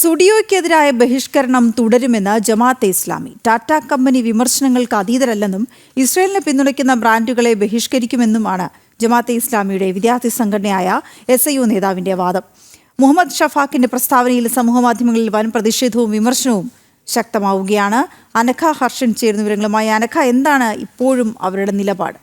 സുഡിയോയ്ക്കെതിരായ ബഹിഷ്കരണം തുടരുമെന്ന് ജമാഅത്തെ ഇസ്ലാമി. ടാറ്റ കമ്പനി വിമർശനങ്ങൾക്ക് അതീതരല്ലെന്നും ഇസ്രയേലിനെ പിന്തുണയ്ക്കുന്ന ബ്രാൻഡുകളെ ബഹിഷ്കരിക്കുമെന്നുമാണ് ജമാഅത്തെ ഇസ്ലാമിയുടെ വിദ്യാർത്ഥി സംഘടനയായ എസ് ഐ യു നേതാവിന്റെ വാദം. മുഹമ്മദ് ഷഫാക്കിന്റെ പ്രസ്താവനയിൽ സമൂഹമാധ്യമങ്ങളിൽ വൻ പ്രതിഷേധവും വിമർശനവും ശക്തമാവുകയാണ്. അനഖ ഹർഷൻ ചേരുന്ന വിവരങ്ങളുമായി അനഖ എന്താണ് ഇപ്പോഴും അവരുടെ നിലപാട്?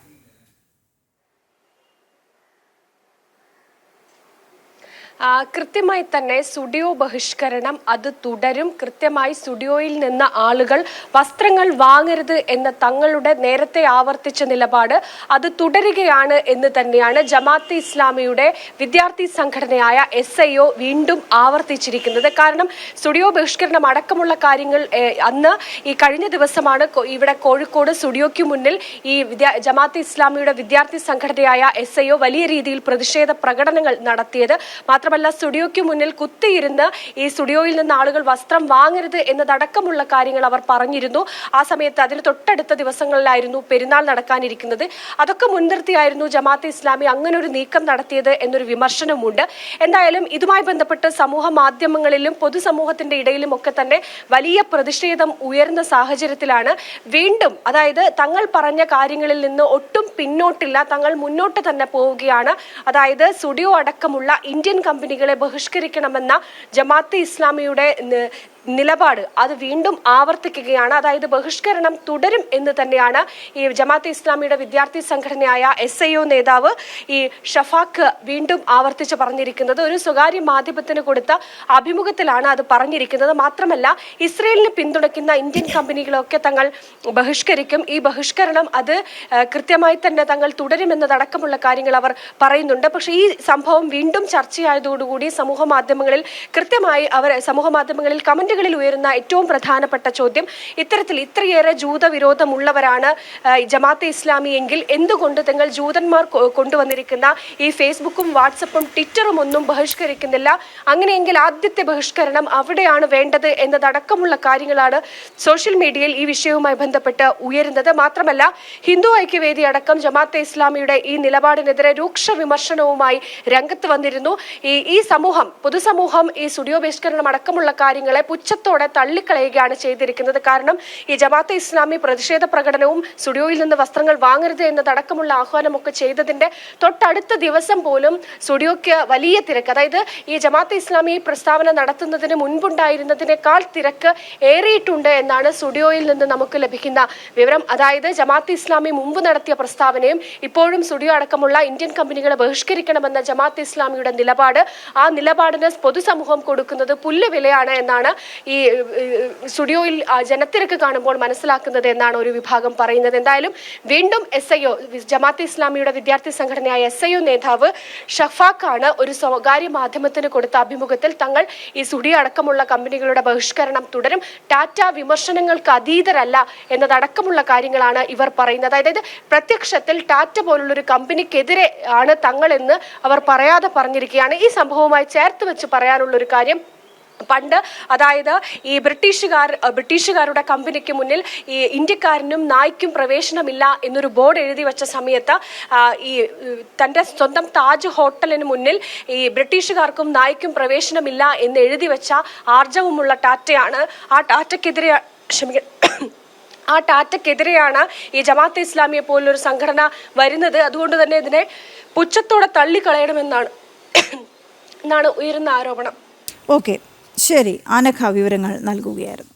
കൃത്യമായി തന്നെ സ്റ്റുഡിയോ ബഹിഷ്കരണം അത് തുടരും. കൃത്യമായി സ്റ്റുഡിയോയിൽ നിന്ന് ആളുകൾ വസ്ത്രങ്ങൾ വാങ്ങരുത് എന്ന തങ്ങളുടെ നേരത്തെ ആവർത്തിച്ച നിലപാട് അത് തുടരുകയാണ് എന്ന് തന്നെയാണ് ജമാഅത്തെ ഇസ്ലാമിയുടെ വിദ്യാർത്ഥി സംഘടനയായ എസ് ഐ ഒ വീണ്ടും ആവർത്തിച്ചിരിക്കുന്നത്. കാരണം സ്റ്റുഡിയോ ബഹിഷ്കരണം അടക്കമുള്ള കാര്യങ്ങൾ അന്ന് ഈ കഴിഞ്ഞ ദിവസമാണ് ഇവിടെ കോഴിക്കോട് സ്റ്റുഡിയോയ്ക്ക് മുന്നിൽ ഈ ജമാഅത്തെ ഇസ്ലാമിയുടെ വിദ്യാർത്ഥി സംഘടനയായ എസ് വലിയ രീതിയിൽ പ്രതിഷേധ പ്രകടനങ്ങൾ നടത്തിയത്. മാത്രമല്ല സ്റ്റുഡിയോയ്ക്ക് മുന്നിൽ കുത്തിയിരുന്ന് ഈ സ്റ്റുഡിയോയിൽ നിന്ന് ആളുകൾ വസ്ത്രം വാങ്ങരുത് എന്നതടക്കമുള്ള കാര്യങ്ങൾ അവർ പറഞ്ഞിരുന്നു. ആ സമയത്ത് അതിന് തൊട്ടടുത്ത ദിവസങ്ങളിലായിരുന്നു പെരുന്നാൾ നടക്കാനിരിക്കുന്നത്. അതൊക്കെ മുൻനിർത്തിയായിരുന്നു ജമാഅത്തെ ഇസ്ലാമി അങ്ങനെ ഒരു നീക്കം നടത്തിയത് എന്നൊരു വിമർശനമുണ്ട്. എന്തായാലും ഇതുമായി ബന്ധപ്പെട്ട് സമൂഹ മാധ്യമങ്ങളിലും പൊതുസമൂഹത്തിന്റെ ഇടയിലും ഒക്കെ തന്നെ വലിയ പ്രതിഷേധം ഉയർന്ന സാഹചര്യത്തിലാണ്. വീണ്ടും അതായത് തങ്ങൾ പറഞ്ഞ കാര്യങ്ങളിൽ നിന്ന് ഒട്ടും പിന്നോട്ടില്ല. തങ്ങൾ മുന്നോട്ട് തന്നെ പോവുകയാണ്. അതായത് സ്റ്റുഡിയോ അടക്കമുള്ള ഇന്ത്യൻ കമ്പനികളെ ബഹിഷ്കരിക്കണമെന്ന ജമാഅത്തെ ഇസ്ലാമിയുടെ നിലപാട് അത് വീണ്ടും ആവർത്തിക്കുകയാണ്. അതായത് ബഹിഷ്കരണം തുടരും എന്ന് തന്നെയാണ് ഈ ജമാഅത്തെ ഇസ്ലാമിയുടെ വിദ്യാർത്ഥി സംഘടനയായ എസ് ഐ ഒ നേതാവ് ഈ ഷഫാഖ് വീണ്ടും ആവർത്തിച്ച് പറഞ്ഞിരിക്കുന്നത്. ഒരു സ്വകാര്യ മാധ്യമത്തിന് കൊടുത്ത അഭിമുഖത്തിലാണ് അത് പറഞ്ഞിരിക്കുന്നത്. മാത്രമല്ല ഇസ്രയേലിനെ പിന്തുണയ്ക്കുന്ന ഇന്ത്യൻ കമ്പനികളൊക്കെ തങ്ങൾ ബഹിഷ്കരിക്കും. ഈ ബഹിഷ്കരണം അത് കൃത്യമായി തന്നെ തങ്ങൾ തുടരുമെന്നതടക്കമുള്ള കാര്യങ്ങൾ അവർ പറയുന്നുണ്ട്. പക്ഷേ ഈ സംഭവം വീണ്ടും ചർച്ചയായതോടുകൂടി സമൂഹ മാധ്യമങ്ങളിൽ കൃത്യമായി അവർ സമൂഹ മാധ്യമങ്ങളിൽ കമന്റുകളിൽ ഉയരുന്ന ഏറ്റവും പ്രധാനപ്പെട്ട ചോദ്യം ഇത്തരത്തിൽ ഇത്രയേറെ ജൂതവിരോധമുള്ളവരാണ് ജമാഅത്തെ ഇസ്ലാമി എങ്കിൽ എന്തുകൊണ്ട് തങ്ങൾ ജൂതന്മാർ കൊണ്ടുവന്നിരിക്കുന്ന ഈ ഫേസ്ബുക്കും വാട്സപ്പും ട്വിറ്ററും ഒന്നും ബഹിഷ്കരിക്കുന്നില്ല? അങ്ങനെയെങ്കിൽ ആദ്യത്തെ ബഹിഷ്കരണം അവിടെയാണ് വേണ്ടത് എന്നതടക്കമുള്ള കാര്യങ്ങളാണ് സോഷ്യൽ മീഡിയയിൽ ഈ വിഷയവുമായി ബന്ധപ്പെട്ട് ഉയരുന്നത്. മാത്രമല്ല ഹിന്ദു ഐക്യവേദി അടക്കം ജമാഅത്തെ ഇസ്ലാമിയുടെ ഈ നിലപാടിനെതിരെ രൂക്ഷ വിമർശനവുമായി രംഗത്ത് വന്നിരുന്നു. ഈ ഈ സമൂഹം പൊതുസമൂഹം ഈ സ്റ്റുഡിയോ ബഹിഷ്കരണം അടക്കമുള്ള കാര്യങ്ങളെ പുച്ഛത്തോടെ തള്ളിക്കളയുകയാണ് ചെയ്തിരിക്കുന്നത്. കാരണം ഈ ജമാഅത്തെ ഇസ്ലാമി പ്രതിഷേധ പ്രകടനവും സ്റ്റുഡിയോയിൽ നിന്ന് വസ്ത്രങ്ങൾ വാങ്ങരുത് എന്നതടക്കമുള്ള ആഹ്വാനമൊക്കെ ചെയ്തതിന്റെ തൊട്ടടുത്ത ദിവസം പോലും സ്റ്റുഡിയോയ്ക്ക് വലിയ തിരക്ക്. അതായത് ഈ ജമാഅത്തെ ഇസ്ലാമി പ്രസ്താവന നടത്തുന്നതിന് മുൻപുണ്ടായിരുന്നതിനേക്കാൾ തിരക്ക് ഏറിയിട്ടുണ്ട് എന്നാണ് സ്റ്റുഡിയോയിൽ നിന്ന് നമുക്ക് ലഭിക്കുന്ന വിവരം. അതായത് ജമാഅത്തെ ഇസ്ലാമി മുമ്പ് നടത്തിയ പ്രസ്താവനയും ഇപ്പോഴും സ്റ്റുഡിയോ അടക്കമുള്ള ഇന്ത്യൻ കമ്പനികളെ ബഹിഷ്കരിക്കണമെന്ന ജമാഅത്തെ ഇസ്ലാമിയുടെ നിലപാട് ആ നിലപാടിന് പൊതുസമൂഹം കൊടുക്കുന്നത് പുല്ല് വിലയാണ് എന്നാണ് ഈ സ്റ്റുഡിയോയിൽ ജനത്തിരക്ക് കാണുമ്പോൾ മനസ്സിലാക്കുന്നത് എന്നാണ് ഒരു വിഭാഗം പറയുന്നത്. എന്തായാലും വീണ്ടും എസ് ഐ ഒ ജമാഅത്ത് ഇസ്ലാമിയുടെ വിദ്യാർത്ഥി സംഘടനയായ എസ് ഐ ഒ നേതാവ് ഷഫാഖാണ് ഒരു സ്വകാര്യ മാധ്യമത്തിന് കൊടുത്ത അഭിമുഖത്തിൽ തങ്ങൾ ഈ സ്റ്റുഡിയോ അടക്കമുള്ള കമ്പനികളുടെ ബഹിഷ്കരണം തുടരും. ടാറ്റ വിമർശനങ്ങൾക്ക് അതീതരല്ല എന്നതടക്കമുള്ള കാര്യങ്ങളാണ് ഇവർ പറയുന്നത്. അതായത് പ്രത്യക്ഷത്തിൽ ടാറ്റ പോലുള്ളൊരു കമ്പനിക്കെതിരെ ആണ് തങ്ങളെന്ന് അവർ പറയാതെ പറഞ്ഞിരിക്കുകയാണ്. ഈ സംഭവവുമായി ചേർത്ത് വെച്ച് പറയാനുള്ള ഒരു കാര്യം പണ്ട് അതായത് ഈ ബ്രിട്ടീഷുകാർ ബ്രിട്ടീഷുകാരുടെ കമ്പനിക്ക് മുന്നിൽ ഈ ഇന്ത്യക്കാരനും നായ്ക്കും പ്രവേശനമില്ല എന്നൊരു ബോർഡ് എഴുതി വെച്ച സമയത്ത് ഈ തന്റെ സ്വന്തം താജ് ഹോട്ടലിന് മുന്നിൽ ഈ ബ്രിട്ടീഷുകാർക്കും നായ്ക്കും പ്രവേശനമില്ല എന്ന് എഴുതി വെച്ച ആർജവമുള്ള ടാറ്റയാണ് ആ ടാറ്റയ്ക്കെതിരെ ക്ഷമിക്കണം ആ ടാറ്റയ്ക്കെതിരെയാണ് ഈ ജമാഅത്തെ ഇസ്ലാമിയെ പോലൊരു സംഘടന വരുന്നത്. അതുകൊണ്ട് തന്നെ ഇതിനെ പുച്ഛത്തോടെ തള്ളിക്കളയണമെന്നാണ് എന്നാണ് ഉയരുന്ന ആരോപണം. ഓക്കെ. ശരി അനഘ വിവരങ്ങൾ നൽകുകയായിരുന്നു.